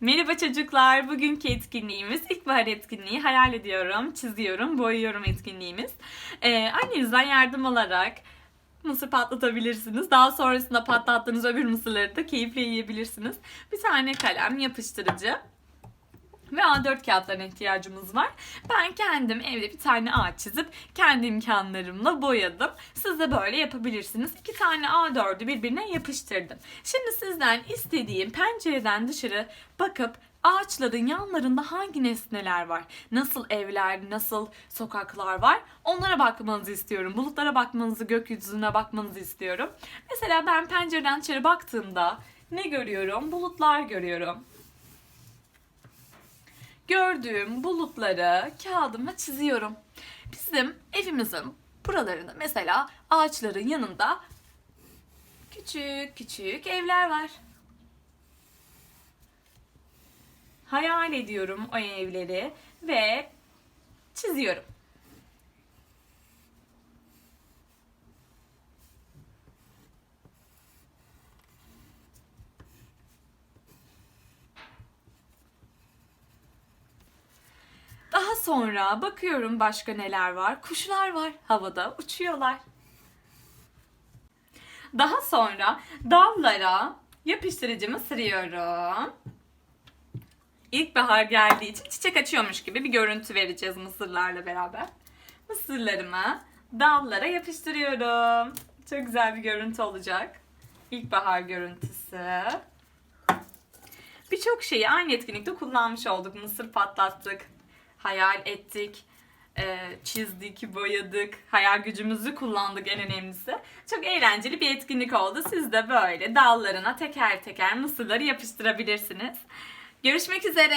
Merhaba çocuklar. Bugünkü etkinliğimiz ilkbahar etkinliği. Hayal ediyorum, çiziyorum, boyuyorum etkinliğimiz. Ee, annenizden yardım alarak mısır patlatabilirsiniz. Daha sonrasında patlattığınız öbür mısırları da keyifle yiyebilirsiniz. Bir tane kalem, yapıştırıcı ve A4 kağıtlarına ihtiyacımız var. Ben kendim evde bir tane ağaç çizip kendi imkanlarımla boyadım. Siz de böyle yapabilirsiniz. İki tane A4'ü birbirine yapıştırdım. Şimdi sizden istediğim pencereden dışarı bakıp ağaçların yanlarında hangi nesneler var? Nasıl evler, nasıl sokaklar var? Onlara bakmanızı istiyorum. Bulutlara bakmanızı, gökyüzüne bakmanızı istiyorum. Mesela ben pencereden dışarı baktığımda ne görüyorum? Bulutlar görüyorum gördüğüm bulutları kağıdıma çiziyorum. Bizim evimizin buralarında mesela ağaçların yanında küçük küçük evler var. Hayal ediyorum o evleri ve çiziyorum. Daha sonra bakıyorum başka neler var. Kuşlar var havada uçuyorlar. Daha sonra dallara yapıştırıcımı sürüyorum. İlkbahar geldiği için çiçek açıyormuş gibi bir görüntü vereceğiz mısırlarla beraber. Mısırlarımı dallara yapıştırıyorum. Çok güzel bir görüntü olacak. İlkbahar görüntüsü. Birçok şeyi aynı etkinlikte kullanmış olduk. Mısır patlattık, hayal ettik, e, çizdik, boyadık, hayal gücümüzü kullandık en önemlisi. Çok eğlenceli bir etkinlik oldu. Siz de böyle dallarına teker teker mısırları yapıştırabilirsiniz. Görüşmek üzere.